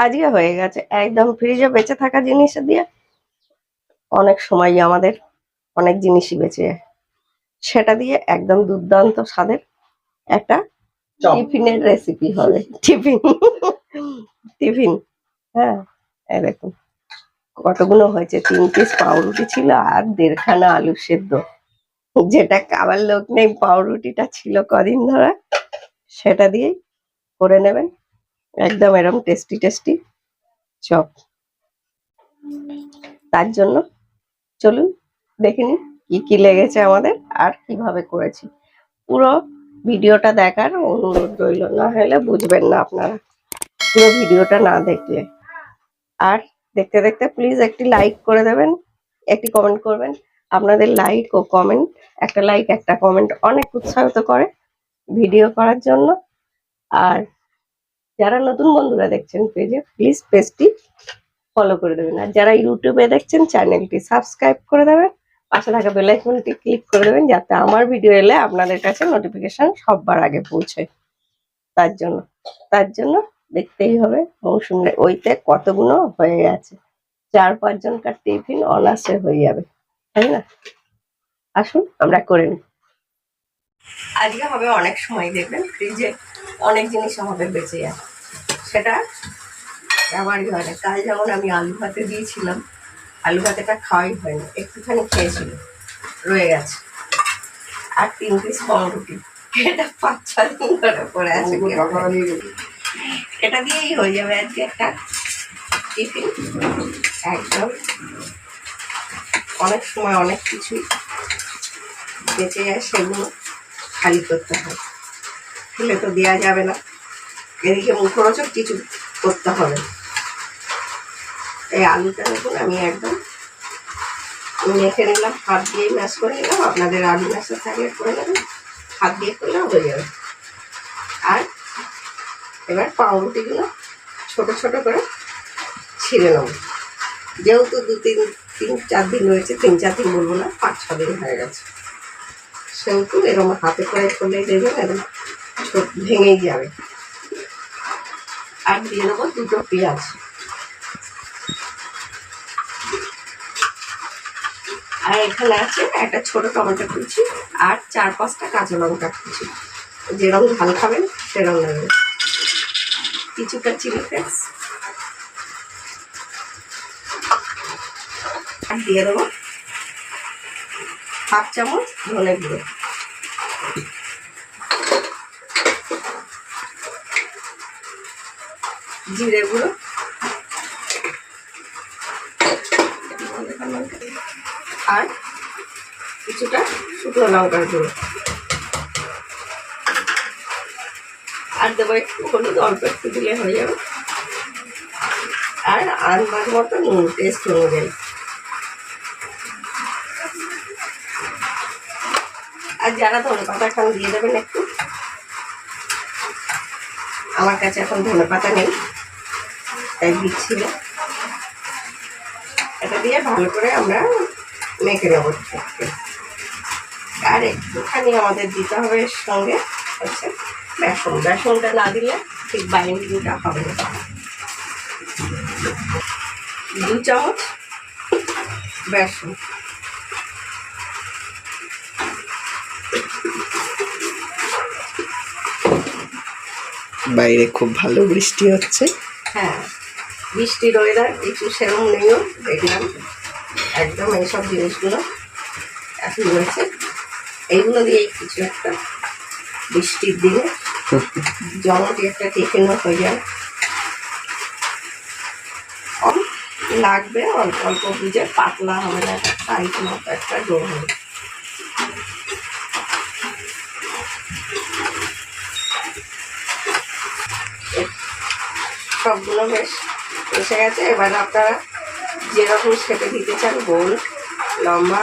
আজকে হয়ে গেছে। একদম ফ্রিজে বেঁচে থাকা জিনিস দিয়ে অনেক সময় আমাদের অনেক জিনিসই বেঁচে যায়। সেটা দিয়ে একদম দুর্দান্ত স্বাদের একটা টিফিনের রেসিপি হবে। টিফিন। টিফিন। হ্যাঁ দেখুন। কতগুলো হয়েছে? তিন পিস পাউরুটি ছিল আর দেড়খানা আলু সেদ্ধ। যেটা খাবার লোক নেই পাউরুটিটা ছিল কদিন ধরে। সেটা দিয়েই করে নেবেন। একদম এরকম টেস্টি টেস্টি চপ। তার জন্য চলুন দেখে নিন কি কি লেগেছে আমাদের আর কীভাবে করেছি। পুরো ভিডিওটা দেখার অনুরোধ রইল, না হলে বুঝবেন না আপনারা। পুরো ভিডিওটা না দেখলে। আর দেখতে দেখতে প্লিজ একটি লাইক করে দেবেন, একটি কমেন্ট করবেন। আপনাদের লাইক ও কমেন্ট একটা লাইক একটা কমেন্ট অনেক উৎসাহিত করে ভিডিও করার জন্য। আর যারা নতুন বন্ধুরা দেখছেন পেজে প্লিজ পেজটি ফলো করে দেবেন। আর যারা ইউটিউবে দেখছেন চ্যানেলটি সাবস্ক্রাইব করে দেবেন। পাশে থাকা বেল আইকনটি ক্লিক করে দেবেন, যাতে আমার ভিডিও এলে আপনাদের কাছে নোটিফিকেশন সববার আগে পৌঁছায়। তার জন্য তার জন্য দেখতেই হবে মৌসুমে ওইতে কতগুলো হয়ে গেছে। চার পাঁচজনকার টিফিন অনার্সে হয়ে যাবে, তাই না? আসুন, আমরা করে নিই। আজকে হবে অনেক সময়, দেখবেন ফ্রিজে অনেক জিনিস আমাদের বেঁচে যায় সেটা হয় না। কাল যেমন আমি আলু ভাতে দিয়েছিলাম আলু ভাতেটা খাওয়াই হয়নি একটুখানি খেয়েছিল রয়ে গেছে। আর তিন পিস পাউরুটি এটা পাঁচ ছ দিন ধরে পড়ে আছে এটা দিয়েই হয়ে যাবে আজকে একটা টিফিন। একদম। অনেক সময় অনেক কিছু বেঁচে যায় সেগুলো খালি করতে হয়। ফেলে তো দেওয়া যাবে না। এদিকে মুখরোচক কিছু করতে হবে। এই আলুটা দেখুন আমি একদম মেখে নিলাম, হাত দিয়ে ম্যাশ করে নিলাম, আপনাদের আলু ম্যাশে থাকলে করে নেবেন, হাত দিয়ে করলেও হয়ে যাবে। আর এবার পাউরুটিগুলো ছোট ছোট করে ছিঁড়ে নেব। যেহেতু দু তিন তিন, চার দিন রয়েছে, তিন, চার দিন বলব না, পাঁচ, ছ দিন হয়ে গেছে। সেহেতু এরকম হাতে করে করলেই দেখবেন এরকম ভেঙেই যাবে। আর দিয়ে দেবো, দুটো পেঁয়াজ। আর এখানে আছে একটা ছোট টমেটো কুচি আর চার পাঁচটা কাঁচা লঙ্কা কুচি। যেরকম ঝাল খাবেন, সেরকম নেবেন কিছুটা চিলি ফ্লেক্স। আর দিয়ে দেবো হাফ চামচ ধনে গুঁড়ো। জিরে গুঁড়ো। আর কিছুটা শুকনো লঙ্কার গুঁড়ো। আর দেবো একটু হলুদ, অল্প একটু দিলে হয়ে যাবে। আর আন্দাজ মতো নুন টেস্ট অনুযায়ী। আর যারা ধনে পাতা খান, দিয়ে দেবেন একটু। আমার কাছে এখন ধনে পাতা নেই। তাই দিচ্ছি না এটা দিয়ে ভালো করে আমরা মেখে নেব আর একটুখানি আমাদের দিতে হবে সঙ্গে হচ্ছে বেসন। বেসনটা না দিলে ঠিক বাইন্ডিংটা হবে না। দু চামচ বেসন। বাইরে খুব ভালো বৃষ্টি হচ্ছে। হ্যাঁ। বৃষ্টির ওয়েদার কিছু সেরকম নেইও, দেখলাম। একদম এইসব জিনিসগুলো এখন রয়েছে। এইগুলো দিয়েই কিছু একটা বৃষ্টির দিনে জমটি একটা টিফিনও হয়ে যায়। লাগবে, অল্প অল্প বুঝে পাতলা হবে না, একটা টাইট মতো একটা ডো হবে। সবগুলো বেশ এসে গেছে। এবার আপনারা যেরকম শেপে দিতে চান, গোল, লম্বা,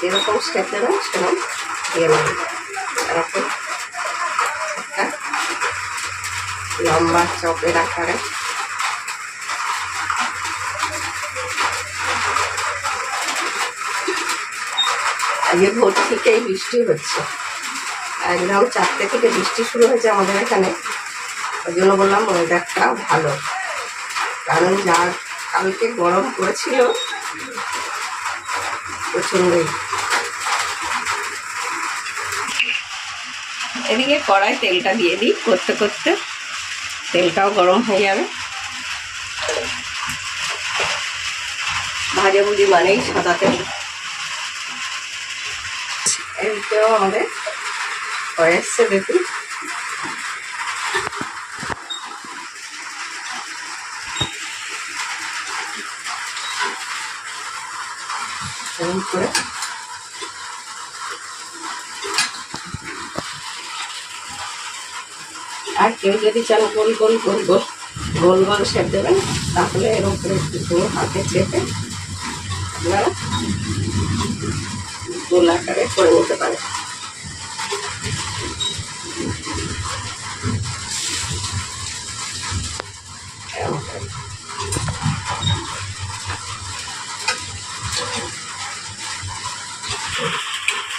যেরকম শেপ দেবেন সেরকম দিয়ে নেবেন। এরকম একটা লম্বা চপের আকারে আজকে ভোর থেকেই বৃষ্টি হচ্ছে। একদম চারটে থেকে বৃষ্টি শুরু হয়েছে আমাদের এখানে। ওই জন্য বললাম ওয়েদারটা ভালো। কারণ যা কালকে গরম পড়েছিল, প্রচন্ডই। এদিকে কড়াই তেলটা দিয়ে দিই, করতে করতে তেলটাও গরম হয়ে যাবে। ভাজাভুজি মানেই সাদা তেল। এদিকেও আমাদের হয়ে এসছে দেখুন এরকম করে আর কেউ যদি চান গোল গোল গোল গোল গোল গোল শেপ দেবেন, তাহলে এর উপরে একটু হাতে চেপে আপনারা গোল আকারে করে নিতে পারেন।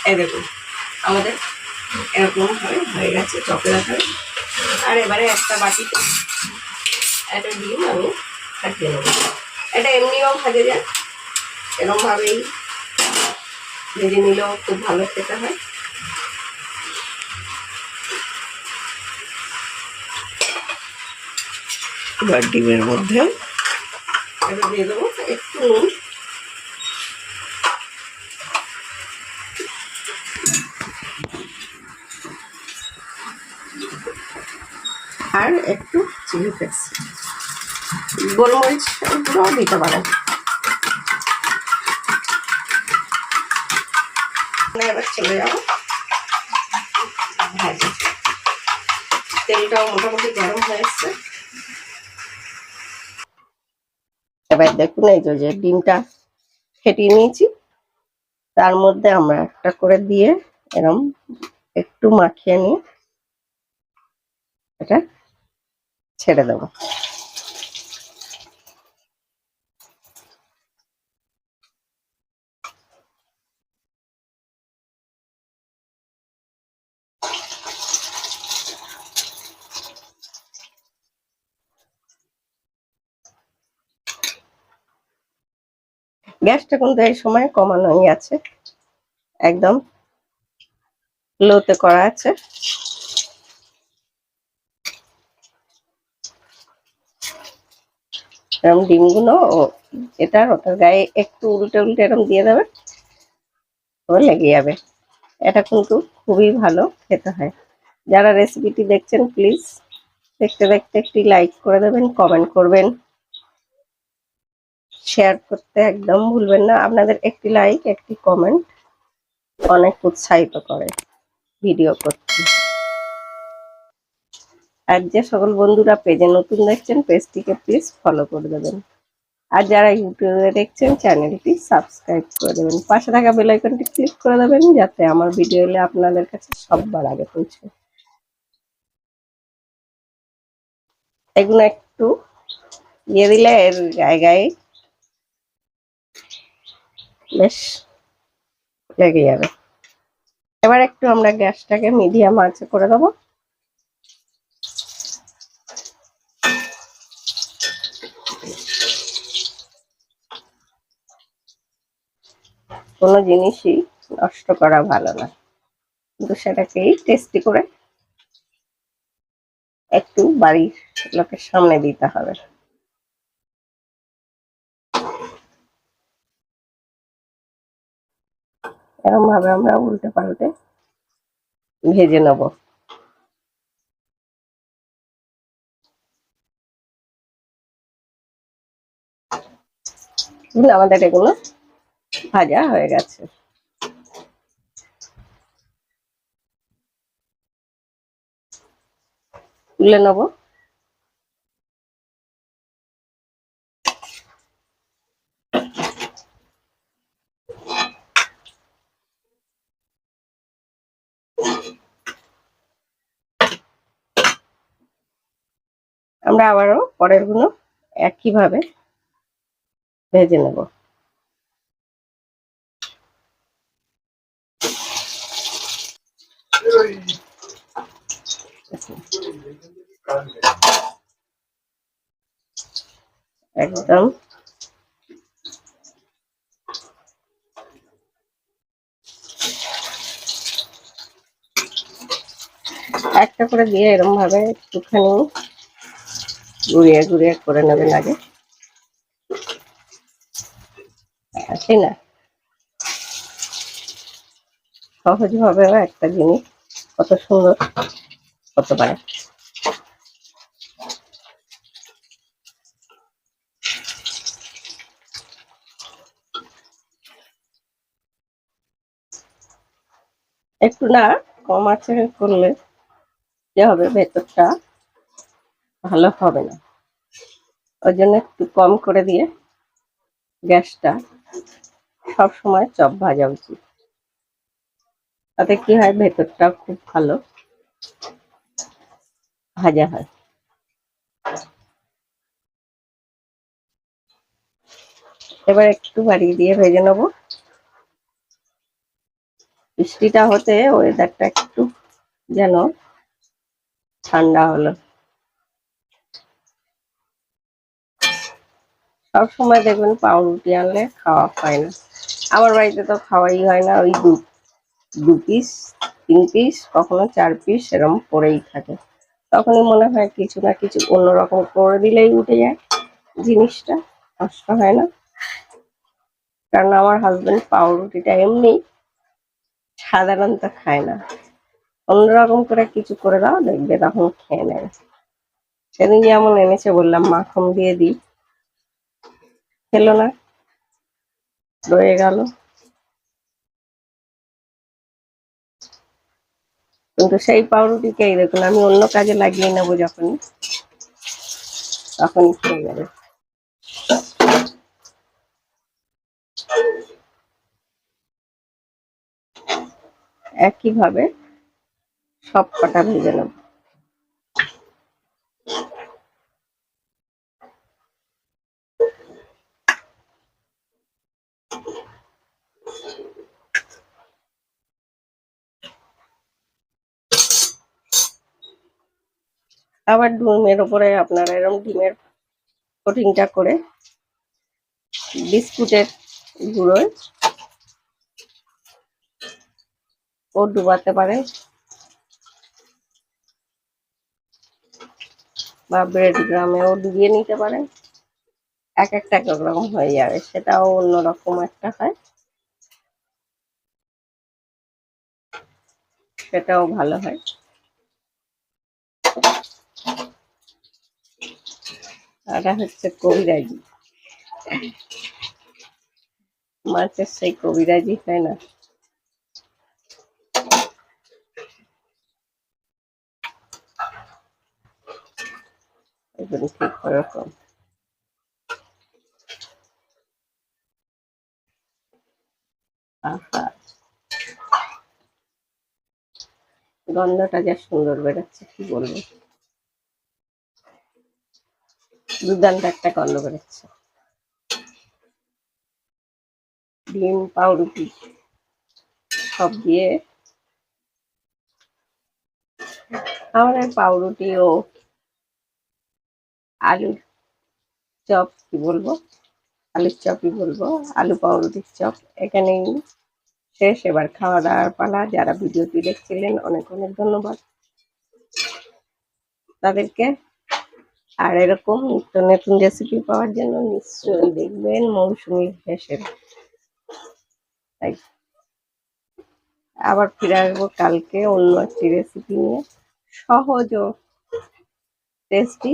এই দেখুন আমাদের এরকম ভাবে হয়ে গেছে চপের আকারে। আর এবারে একটা বাটিতে একটা ডিম আমি ফাটিয়ে নেব। এটা এমনিও ভাজে যায় এরকম ভাবেই ভেজে নিলেও খুব ভালো খেতে হয়। এবার ডিমের মধ্যে এটা দিয়ে দেবো একটু নুন। আর একটু চিলি ফ্লেক্স গোলমরিচ গুঁড়ো দিতে পারেন। এবার তেলটাও মোটামুটি গরম হয়ে এসছে। এবার দেখুন এই যে ডিমটা ফেটিয়ে নিয়েছি। তার মধ্যে আমরা একটা করে দিয়ে এরম একটু মাখিয়ে নিয়ে এটা ছেড়ে দেবো। গ্যাসটা কিন্তু এই সময় কমানোই আছে। একদম লোতে করা আছে। এরকম ডিমগুলো ও এটার ওটার গায়ে একটু উল্টে উল্টে এরকম দিয়ে দেবে ও লেগে যাবে। এটা কিন্তু খুবই ভালো খেতে হয়। যারা রেসিপিটি দেখছেন প্লিজ দেখতে দেখতে একটি লাইক করে দেবেন কমেন্ট করবেন। শেয়ার করতে একদম ভুলবেন না। আপনাদের একটি লাইক একটি কমেন্ট অনেক উৎসাহিত করে ভিডিও করতে। আর যে সকল বন্ধুরা পেজে নতুন দেখছেন, পেজটিকে প্লিজ ফলো করে দেবেন। আর যারা ইউটিউবে দেখছেন চ্যানেলটি সাবস্ক্রাইব করে দেবেন। পাশে থাকা বেল আইকনটি ক্লিক করে দেবেন, যাতে আমার ভিডিও এলে আপনাদের কাছে সববার আগে পৌঁছে। এগুলো একটু ইয়ে দিলে এর গায়ে গায়ে বেশ লেগে যাবে। এবার একটু আমরা গ্যাসটাকে মিডিয়াম আঁচে করে দেবো। কোনো জিনিসই নষ্ট করা ভালো না। কিন্তু সেটাকেই টেস্টি করে একটু বাড়ির লোকের সামনে দিতে হবে। এরকম ভাবে আমরা উল্টে পাল্টে ভেজে নেব। আমাদের এগুলো ভাজা হয়ে গেছে। তুলে নেব। আমরা আবারও পরেরগুলো একইভাবে ভেজে নেব। একদম। একটা করে দিয়ে এরকম ভাবে একটুখানি ঘুরিয়ে ঘুরিয়ে করে নেবেন আগে। আছে না? সহজ ভাবে একটা জিনিস। কত সুন্দর হতে পারে। একটু না কম আছে করলে যে হবে, ভেতরটা ভালো হবে না। ওই জন্য একটু কম করে দিয়ে গ্যাসটা সব সময় চপ ভাজা উচিত। তাতে কি হয় ভেতরটা খুব ভালো। ভাজা হয়। এবার একটু বাড়িয়ে দিয়ে ভেজে নেব। বৃষ্টিটা হতে ওয়েদারটা একটু যেন ঠান্ডা হলো। সব সময় দেখবেন পাউরুটি আনলে খাওয়া হয় না। আমার বাড়িতে তো খাওয়াই হয় না, ওই দু দু পিস তিন পিস কখনো চার পিস এরকম পড়েই থাকে। তখনই মনে হয় কিছু না কিছু অন্যরকম করে দিলেই উঠে যায় জিনিসটা, নষ্ট হয় না। কারণ আমার হাজব্যান্ড পাউরুটিটা এমনি সাধারণত খায় না। অন্যরকম করে কিছু করে দাও, দেখবে তখন খেয়ে নেবে। সেদিন যেমন এনেছে বললাম, মাখন দিয়ে দিই। খেলো না, রয়ে গেল। কিন্তু সেই পাউরুটিকেই দেখুন, আমি অন্য কাজে লাগিয়ে নেব যখন তখন হয়ে যাবে। একইভাবে সব কটা ভেজে নেব। আবার ডিমের ওপরে আপনারা এরকম ডিমের কোটিংটা করে বিস্কুটের গুঁড়োয় ও ডুবাতে পারেন বা ব্রেড গ্রামেও ডুবিয়ে নিতে পারেন। এক একটা এক রকম হয়ে যাবে, সেটাও অন্যরকম একটা হয়। সেটাও ভালো হয়। এটা হচ্ছে কবিরাজি। মাছের সেই কবিরাজি হয় না। ঠিক আহা। গন্ধটা যা সুন্দর বেড়াচ্ছে কি বলব? দুর্দান্ত একটা গন্ধ বেরোচ্ছে। ডিম, পাউরুটি, সব দিয়ে আমার পাউরুটি ও আলুর চপ কি বলব? আলুর চপই বলব, আলু পাউরুটির চপ। এখানেই শেষ। এবার খাওয়া দাওয়ার পালা। যারা ভিডিওটি দেখছিলেন, অনেক অনেক ধন্যবাদ। তাদেরকে আর এরকম নিত্য নতুন রেসিপি পাওয়ার জন্য নিশ্চয়ই দেখবেন মৌসুমি হেসের তাই। আবার ফিরে আসব কালকে অন্য একটি রেসিপি নিয়ে। সহজ ও টেস্টি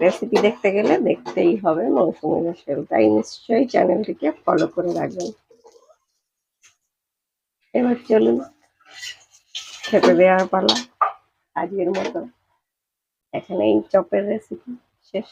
রেসিপি দেখতে গেলে দেখতেই হবে মৌসুমি হেসেল তাই নিশ্চয়ই চ্যানেলটিকে ফলো করে রাখবেন। এবার চলুন খেতে দেওয়ার পালা। আজকের মতো এখানে এই চপের রেসিপি শেষ।